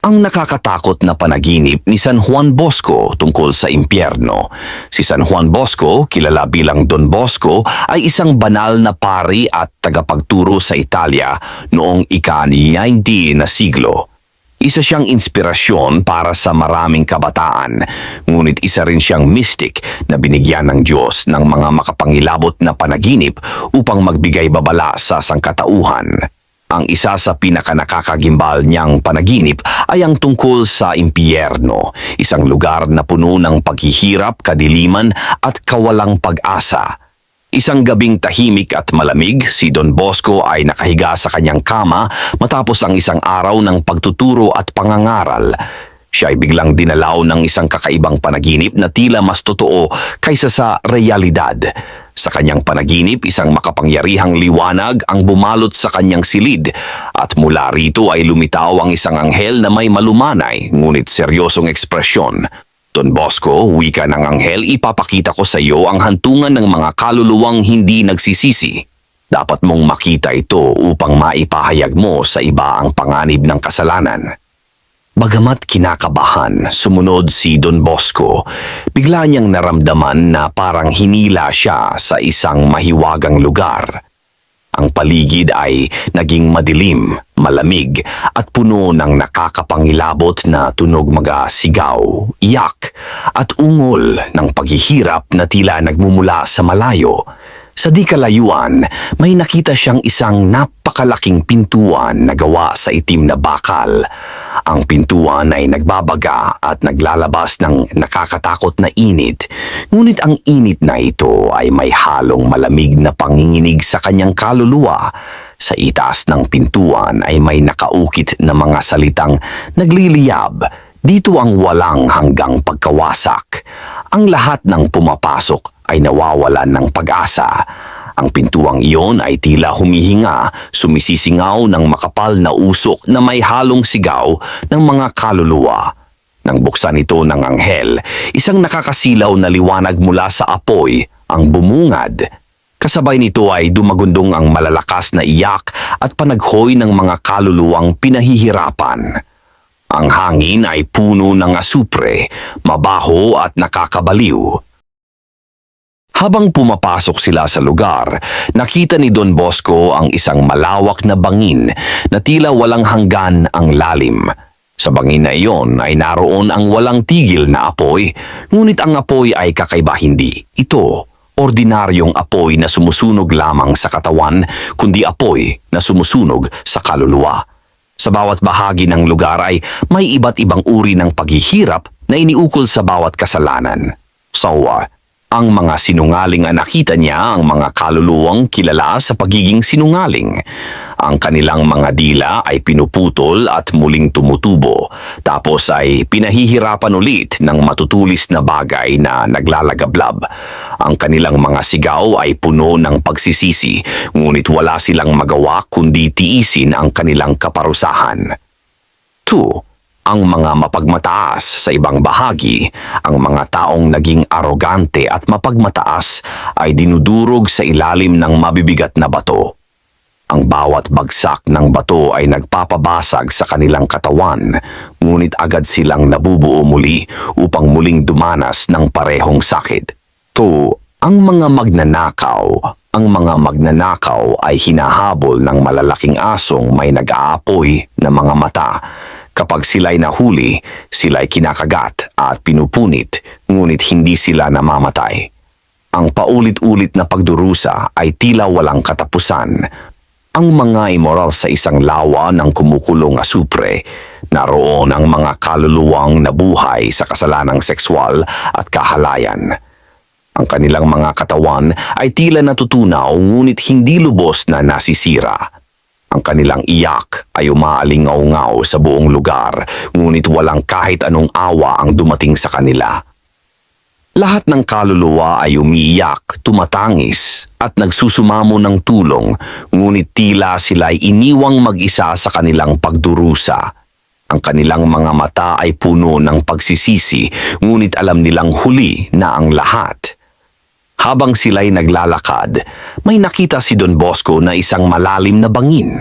ang nakakatakot na panaginip ni San Juan Bosco tungkol sa impyerno. Si San Juan Bosco, kilala bilang Don Bosco, ay isang banal na pari at tagapagturo sa Italia noong ika-19 na siglo. Isa siyang inspirasyon para sa maraming kabataan, ngunit isa rin siyang mystic na binigyan ng Diyos ng mga makapangilabot na panaginip upang magbigay babala sa sangkatauhan. Ang isa sa pinakanakakagimbal niyang panaginip ay ang tungkol sa impyerno, isang lugar na puno ng paghihirap, kadiliman at kawalang pag-asa. Isang gabing tahimik at malamig, si Don Bosco ay nakahiga sa kanyang kama matapos ang isang araw ng pagtuturo at pangangaral. Siya ay biglang dinalaw ng isang kakaibang panaginip na tila mas totoo kaysa sa realidad. Sa kanyang panaginip, isang makapangyarihang liwanag ang bumalot sa kanyang silid at mula rito ay lumitaw ang isang anghel na may malumanay ngunit seryosong ekspresyon. Don Bosco, wika ng anghel, ipapakita ko sa iyo ang hantungan ng mga kaluluwang hindi nagsisisi. Dapat mong makita ito upang maipahayag mo sa iba ang panganib ng kasalanan. Bagamat kinakabahan, sumunod si Don Bosco, bigla niyang naramdaman na parang hinila siya sa isang mahiwagang lugar. Ang paligid ay naging madilim, malamig at puno ng nakakapangilabot na tunog mga sigaw, iyak at ungol ng paghihirap na tila nagmumula sa malayo. Sa di kalayuan, may nakita siyang isang napakalaking pintuan na gawa sa itim na bakal. Ang pintuan ay nagbabaga at naglalabas ng nakakatakot na init. Ngunit ang init na ito ay may halong malamig na panginginig sa kanyang kaluluwa. Sa itaas ng pintuan ay may nakaukit na mga salitang nagliliyab. Dito ang walang hanggang pagkawasak. Ang lahat ng pumapasok ay nawawalan ng pag-asa. Ang pintuang iyon ay tila humihinga, sumisisingaw ng makapal na usok na may halong sigaw ng mga kaluluwa. Nang buksan ito ng anghel, isang nakakasilaw na liwanag mula sa apoy ang bumungad. Kasabay nito ay dumagundong ang malalakas na iyak at panaghoy ng mga kaluluwang pinahihirapan. Ang hangin ay puno ng asupre, mabaho at nakakabaliw. Habang pumapasok sila sa lugar, nakita ni Don Bosco ang isang malawak na bangin na tila walang hanggan ang lalim. Sa bangin na iyon ay naroon ang walang tigil na apoy, ngunit ang apoy ay kakaiba hindi. Ito, ordinaryong apoy na sumusunog lamang sa katawan, kundi apoy na sumusunog sa kaluluwa. Sa bawat bahagi ng lugar ay may iba't ibang uri ng paghihirap na iniukol sa bawat kasalanan. Sawa, ang mga sinungaling ang nakita niya ang mga kaluluwang kilala sa pagiging sinungaling. Ang kanilang mga dila ay pinuputol at muling tumutubo, tapos ay pinahihirapan ulit ng matutulis na bagay na naglalagablab. Ang kanilang mga sigaw ay puno ng pagsisisi, ngunit wala silang magawa kundi tiisin ang kanilang kaparusahan. 2 ang mga mapagmataas sa ibang bahagi, ang mga taong naging arogante at mapagmataas ay dinudurog sa ilalim ng mabibigat na bato. Ang bawat bagsak ng bato ay nagpapabasag sa kanilang katawan, ngunit agad silang nabubuo muli upang muling dumanas ng parehong sakit. To, ang mga magnanakaw, ang mga magnanakaw ay hinahabol ng malalaking asong may nag-aapoy na mga mata Kapag sila'y nahuli, sila'y kinakagat at pinupunit, ngunit hindi sila namamatay. Ang paulit-ulit na pagdurusa ay tila walang katapusan. Ang mga immoral sa isang lawa ng kumukulong asupre, naroon ang mga kaluluwang nabuhay sa kasalanang sexual at kahalayan. Ang kanilang mga katawan ay tila natutunaw ngunit hindi lubos na nasisira. Ang kanilang iyak ay umaalingaw-ngaw sa buong lugar, ngunit walang kahit anong awa ang dumating sa kanila. Lahat ng kaluluwa ay umiiyak, tumatangis, at nagsusumamo ng tulong, ngunit tila sila'y iniwang mag-isa sa kanilang pagdurusa. Ang kanilang mga mata ay puno ng pagsisisi, ngunit alam nilang huli na ang lahat habang sila'y naglalakad, may nakita si Don Bosco na isang malalim na bangin.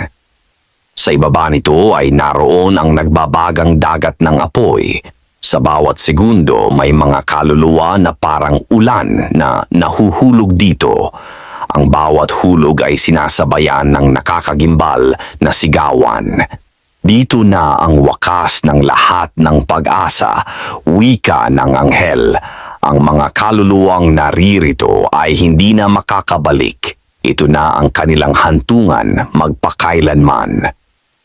Sa ibaba nito ay naroon ang nagbabagang dagat ng apoy. Sa bawat segundo may mga kaluluwa na parang ulan na nahuhulog dito. Ang bawat hulog ay sinasabayan ng nakakagimbal na sigawan. Dito na ang wakas ng lahat ng pag-asa, wika ng anghel. Ang mga kaluluwang naririto ay hindi na makakabalik. Ito na ang kanilang hantungan magpakailanman.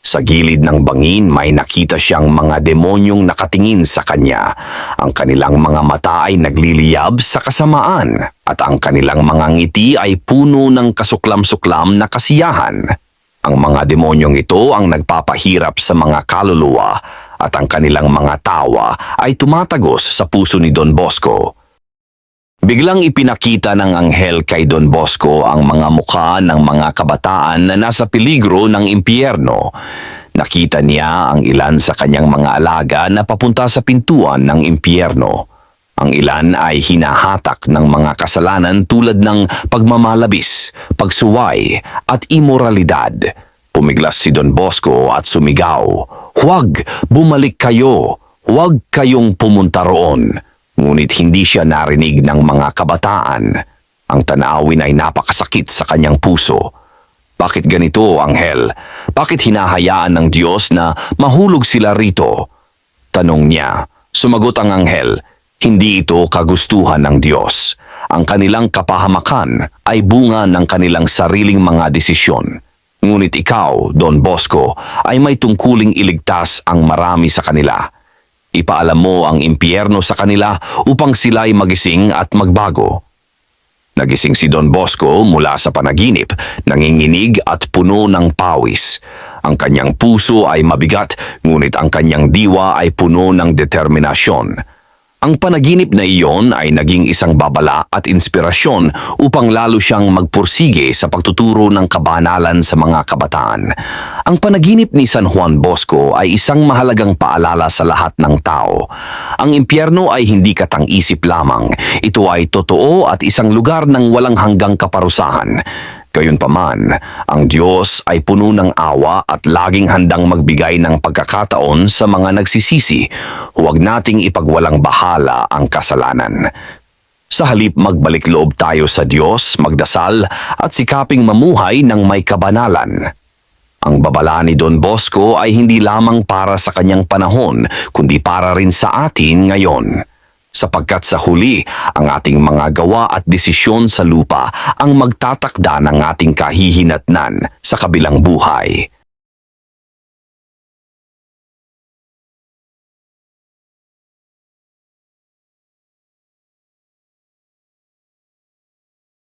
Sa gilid ng bangin may nakita siyang mga demonyong nakatingin sa kanya. Ang kanilang mga mata ay nagliliyab sa kasamaan at ang kanilang mga ngiti ay puno ng kasuklam-suklam na kasiyahan. Ang mga demonyong ito ang nagpapahirap sa mga kaluluwa at ang kanilang mga tawa ay tumatagos sa puso ni Don Bosco. Biglang ipinakita ng anghel kay Don Bosco ang mga mukha ng mga kabataan na nasa peligro ng impyerno. Nakita niya ang ilan sa kanyang mga alaga na papunta sa pintuan ng impyerno. Ang ilan ay hinahatak ng mga kasalanan tulad ng pagmamalabis, pagsuway at imoralidad. Pumiglas si Don Bosco at sumigaw, Huwag! Bumalik kayo! Huwag kayong pumunta roon! Ngunit hindi siya narinig ng mga kabataan. Ang tanawin ay napakasakit sa kanyang puso. Bakit ganito, Anghel? Bakit hinahayaan ng Diyos na mahulog sila rito? Tanong niya. Sumagot ang Anghel, hindi ito kagustuhan ng Diyos. Ang kanilang kapahamakan ay bunga ng kanilang sariling mga desisyon. Ngunit ikaw, Don Bosco, ay may tungkuling iligtas ang marami sa kanila. Ipaalam mo ang impyerno sa kanila upang sila'y magising at magbago. Nagising si Don Bosco mula sa panaginip, nanginginig at puno ng pawis. Ang kanyang puso ay mabigat, ngunit ang kanyang diwa ay puno ng determinasyon. Ang panaginip na iyon ay naging isang babala at inspirasyon upang lalo siyang magpursige sa pagtuturo ng kabanalan sa mga kabataan. Ang panaginip ni San Juan Bosco ay isang mahalagang paalala sa lahat ng tao. Ang impyerno ay hindi katang-isip lamang. Ito ay totoo at isang lugar ng walang hanggang kaparusahan. Gayunpaman, ang Diyos ay puno ng awa at laging handang magbigay ng pagkakataon sa mga nagsisisi. Huwag nating ipagwalang bahala ang kasalanan. Sa halip magbalik loob tayo sa Diyos, magdasal at sikaping mamuhay ng may kabanalan. Ang babala ni Don Bosco ay hindi lamang para sa kanyang panahon, kundi para rin sa atin ngayon sapagkat sa huli ang ating mga gawa at desisyon sa lupa ang magtatakda ng ating kahihinatnan sa kabilang buhay.